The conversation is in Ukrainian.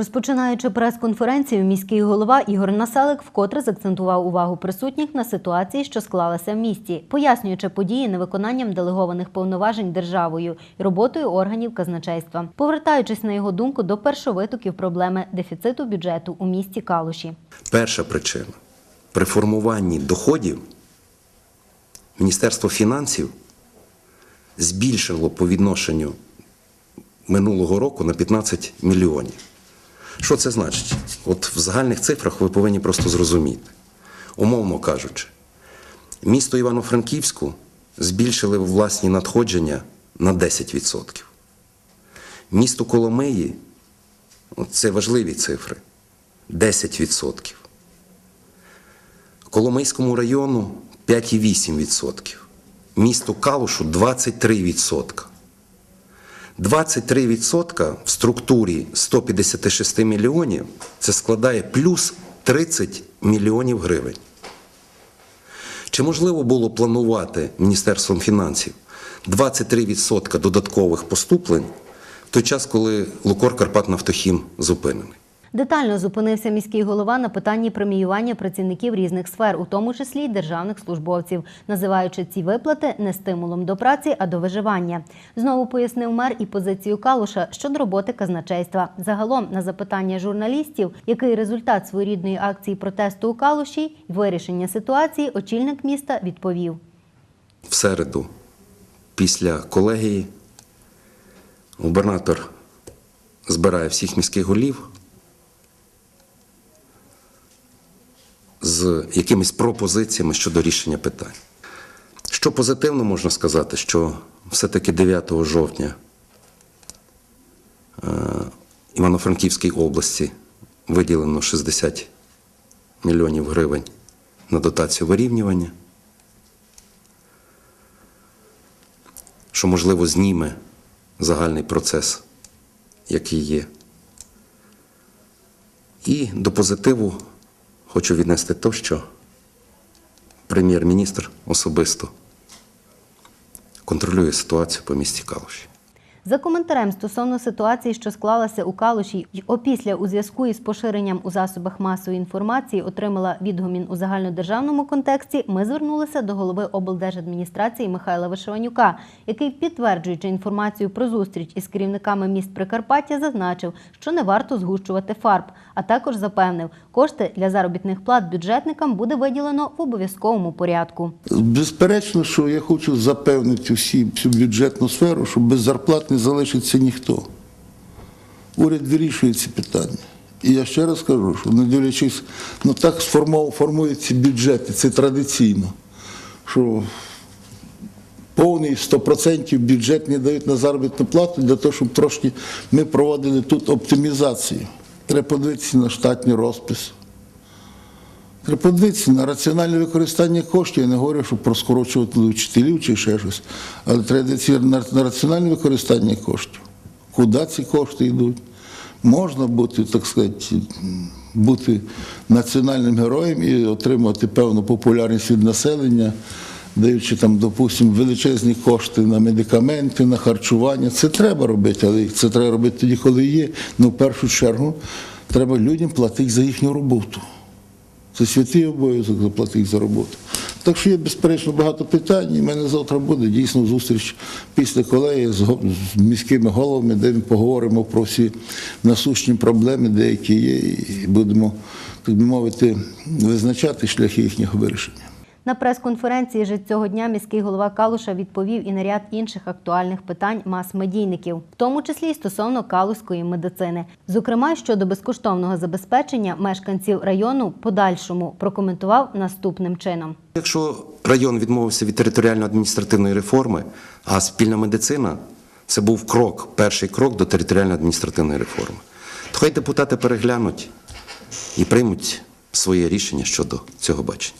Розпочинаючи прес-конференцію, міський голова Ігор Населик вкотре закцентував увагу присутніх на ситуації, що склалася в місті, пояснюючи події невиконанням делегованих повноважень державою і роботою органів казначейства, повертаючись на його думку до першовитоків проблеми дефіциту бюджету у місті Калуші. Перша причина при формуванні доходів Міністерство фінансів збільшило по відношенню минулого року на 15 мільйонів. Що це значить? От в загальних цифрах ви повинні просто зрозуміти. Умовно кажучи, місто Івано-Франківську збільшили власні надходження на 10%. Місто Коломиї, це важливі цифри, 10%. Коломийському району 5,8%. Місту Калушу 23%. 23% в структурі 156 мільйонів це складає плюс 30 мільйонів гривень. Чи можливо було планувати Міністерством фінансів 23% додаткових поступлень в той час, коли Лукор Карпатнафтохім зупинений? Детально зупинився міський голова на питанні преміювання працівників різних сфер, у тому числі й державних службовців, називаючи ці виплати не стимулом до праці, а до виживання. Знову пояснив мер і позицію Калуша щодо роботи казначейства. Загалом на запитання журналістів, який результат своєрідної акції протесту у Калуші й вирішення ситуації, очільник міста відповів. В середу, після колегії, губернатор збирає всіх міських голів з якимись пропозиціями щодо рішення питань. Що позитивно можна сказати, що все-таки 9 жовтня е, Івано-Франківській області виділено 60 мільйонів гривень на дотацію вирівнювання. що, можливо, зніме загальний процес, який є. І до позитиву хочу віднести те, що прем'єр-міністр особисто контролює ситуацію по місті Калуші. За коментарем стосовно ситуації, що склалася у Калуші, й опісля у зв'язку із поширенням у засобах масової інформації отримала відгомін у загальнодержавному контексті. Ми звернулися до голови облдержадміністрації Михайла Вишиванюка, який, підтверджуючи інформацію про зустріч із керівниками міст Прикарпаття, зазначив, що не варто згущувати фарб, а також запевнив, кошти для заробітних плат бюджетникам буде виділено в обов'язковому порядку. Безперечно, що я хочу запевнити всі, всю бюджетну сферу, що без зарплат не залишиться ніхто. Уряд вирішує ці питання. І я ще раз кажу, що не дивлячись, ну так формуються бюджети, це традиційно, що повний 100% бюджет не дають на заробітну плату для того, щоб трошки ми проводили тут оптимізацію. Треба подивитися на штатний розпис. Треба на раціональне використання коштів. Я не говорю, щоб проскорочувати вчителів чи ще щось. Але треба на раціональне використання коштів. Куди ці кошти йдуть? Можна бути, так сказати, бути національним героєм і отримати певну популярність від населення, даючи там, допустимо, величезні кошти на медикаменти, на харчування. Це треба робити, але це треба робити тоді, коли є. Ну, в першу чергу, треба людям платити за їхню роботу. Це святий обов'язок заплатити за роботу. Так що є, безперечно, багато питань. І в мене завтра буде дійсно зустріч після колеги з, міськими головами, де ми поговоримо про всі насущні проблеми, деякі є, і будемо, так би мовити, визначати шляхи їхнього вирішення. На прес-конференції ж цього дня міський голова Калуша відповів і на ряд інших актуальних питань мас-медійників, в тому числі й стосовно калузької медицини. Зокрема, щодо безкоштовного забезпечення мешканців району подальшому прокоментував наступним чином. Якщо район відмовився від територіально-адміністративної реформи, а спільна медицина це був крок, перший крок до територіально-адміністративної реформи, то хай депутати переглянуть і приймуть своє рішення щодо цього бачення.